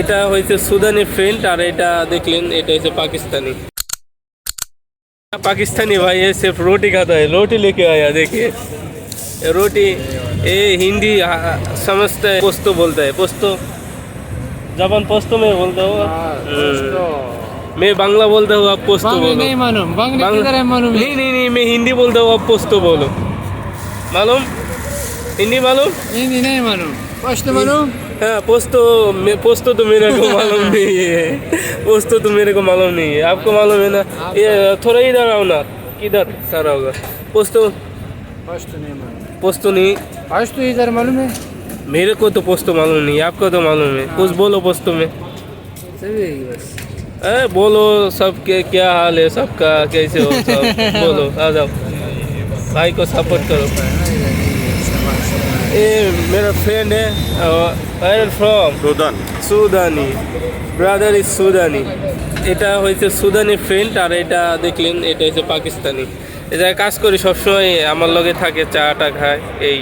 এটা হয়েছে সুদানি ফ্রেন্ড আর এটা দেখলেন এটা হচ্ছে पाकिस्तानी पाकिस्तानी भाई ये सिर्फ रोटी खाता है रोटी लेके आया देखिए ये रोटी ये हिंदी आ, समझता है पोस्तो बोलता है पोस्तो जबान पोस्तो में बोलता हो हम्म। मैं बांग्ला बोलता हूँ आप पोस्तो बांग्ला बोलो नहीं मालूम बांग्ला बांग्ला- किधर है मालूम नहीं नहीं नहीं मैं हिंदी बोलता हूँ आप पोस्तो बोलो मालूम हिंदी मालूम हिंदी नहीं मालूम पश्तो मालूम हाँ पोस्तो मैं पोस्तो तो मेरे को मालूम नहीं है पोस्तो तो मेरे को मालूम नहीं है आपको मालूम है ना ये थोड़ा इधर आओ ना किधर सारा होगा पोस्तो पश्तो नहीं मालूम पोस्तो नहीं पश्तो इधर मालूम है मेरे को तो पोस्तो मालूम नहीं आपको तो मालूम है कुछ बोलो पोस्तो में सभी बस अरे बोलो सब के क्या हाल है सबका कैसे हो सब बोलो आ जाओ भाई को सपोर्ट करो ये मेरा फ्रेंड है फ्रॉम সুদান সুদানি ব্রাদার ইজ সুদানি এটা হয়েছে সুদানি ফ্রেন্ড আর এটা দেখলেন এটা হচ্ছে পাকিস্তানি এটা কাজ করি সবসময় আমার লগে থাকে চা টা খায় এই